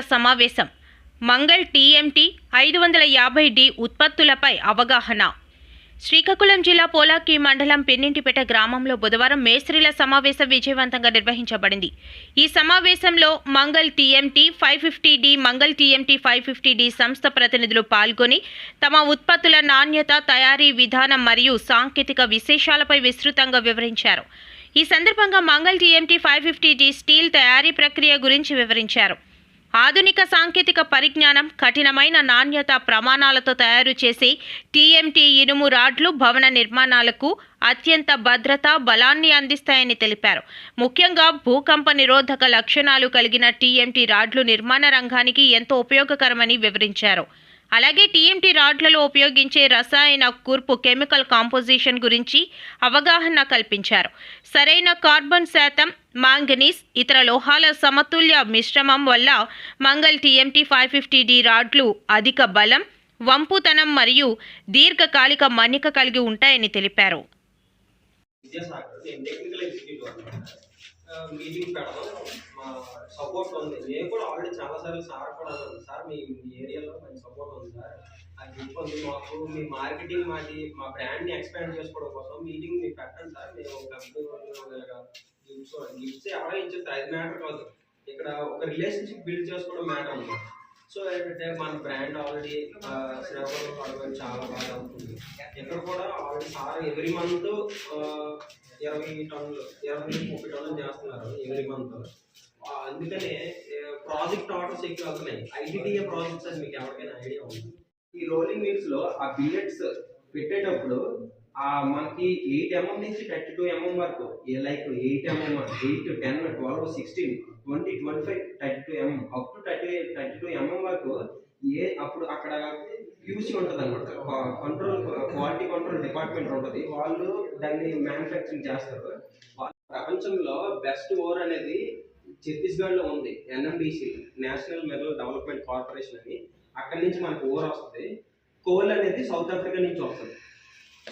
సమావేశం. మంగళ్ టీఎంటీ ఐదు వందల యాభై డి ఉత్పత్తులపై అవగాహన. శ్రీకాకుళం జిల్లా పోలాకి మండలం పెన్నింటిపేట గ్రామంలో బుధవారం మేస్త్రీల సమావేశం విజయవంతంగా నిర్వహించబడింది. ఈ సమావేశంలో Mangal TMT five fifty D Mangal TMT five fifty D సంస్థ ప్రతినిధులు పాల్గొని తమ ఉత్పత్తుల నాణ్యత తయారీ విధానం మరియు సాంకేతిక విశేషాలపై విస్తృతంగా వివరించారు. ఈ సందర్భంగా Mangal TMT five fifty D steel తయారీ ప్రక్రియ గురించి వివరించారు. ఆధునిక సాంకేతిక పరిజ్ఞానం కఠినమైన నాణ్యత ప్రమాణాలతో తయారు చేసే టీఎంటీ ఇనుము రాడ్లు భవన నిర్మాణాలకు అత్యంత భద్రత బలాన్ని అందిస్తాయని తెలిపారు. ముఖ్యంగా భూకంప నిరోధక లక్షణాలు కలిగిన టీఎంటీ రాడ్లు నిర్మాణ రంగానికి ఎంతో ఉపయోగకరమని వివరించారు. అలాగే టీఎంటీ రాడ్లలో ఉపయోగించే రసాయన కూర్పు కెమికల్ కాంపోజిషన్ గురించి అవగాహన కల్పించారు. సరైన కార్బన్ శాతం మాంగనీస్ ఇతర లోహాల సమతుల్య మిశ్రమం వల్ల Mangal TMT five fifty D రాడ్లు అధిక బలం వంపుతనం మరియు దీర్ఘకాలిక మన్నిక కలిగి ఉంటాయని తెలిపారు. విద్యాసాగర్ నేను టెక్నికల్ ఎగ్జిక్యూటివ్ అనమాట మీటింగ్ పెడదాం. మా సపోర్ట్ ఉంది. నేను కూడా ఆల్రెడీ చాలా సార్లు సార్ కూడా అన్నాను. సార్ మీ మీ ఏరియాలో మంచి సపోర్ట్ ఉంది సార్ అది గ్రూప్ ఉంది మాకు. మీ మార్కెటింగ్ మాది మా బ్రాండ్ని ఎక్స్పాండ్ చేసుకోవడం కోసం మీటింగ్ మీరు పెట్టండి సార్ మేము కంపెనీ గిఫ్ట్స్ గిఫ్ట్స్ ఎవరైనా ఇచ్చేస్తారు అది మ్యాటర్ కాదు. ఇక్కడ ఒక రిలేషన్షిప్ బిల్డ్ చేసుకోవడం మ్యాటర్ ఉంది సో ఏంటంటే మన బ్రాండ్ ఆల్రెడీ శ్రీకాకుళం హార్డ్వేర్ చాలా బాగా అవుతుంది ఇక్కడ కూడా ఆల్రెడీ సార్ ఎవ్రీ మంత్ ఇరవై టన్నులు ఇరవై ముప్పై టన్నులు చేస్తున్నారు ఎవ్రీ మంత్ అందుకనే ప్రాజెక్ట్ ఆర్డర్స్ ఎక్కువ అవుతున్నాయి ఐటీడీఏ ప్రాజెక్ట్స్ అని మీకు ఎవరికైనా ఐడియా ఉంది? ఈ రోలింగ్ మిల్స్లో ఆ బిల్లెట్స్ పెట్టేటప్పుడు మనకి ఎయిట్ ఎంఎం నుంచి థర్టీ టూ ఎంఎం వరకు like eight mm eight ten twelve sixteen twenty twenty five thirty two mm up to thirty thirty two mm వరకు ఏ అప్పుడు అక్కడ క్యూసీ ఉంటుంది అనమాట కంట్రోల్ క్వాలిటీ కంట్రోల్ డిపార్ట్మెంట్ ఉంటుంది. వాళ్ళు దాన్ని మ్యానుఫ్యాక్చరింగ్ చేస్తారు. ప్రపంచంలో బెస్ట్ ఓవర్ అనేది ఛత్తీస్గఢ్లో ఉంది NMDC National Metal Development Corporation అని. అక్కడి నుంచి మనకు ఓవర్ వస్తుంది. కోల్ అనేది సౌత్ ఆఫ్రికా నుంచి వస్తుంది.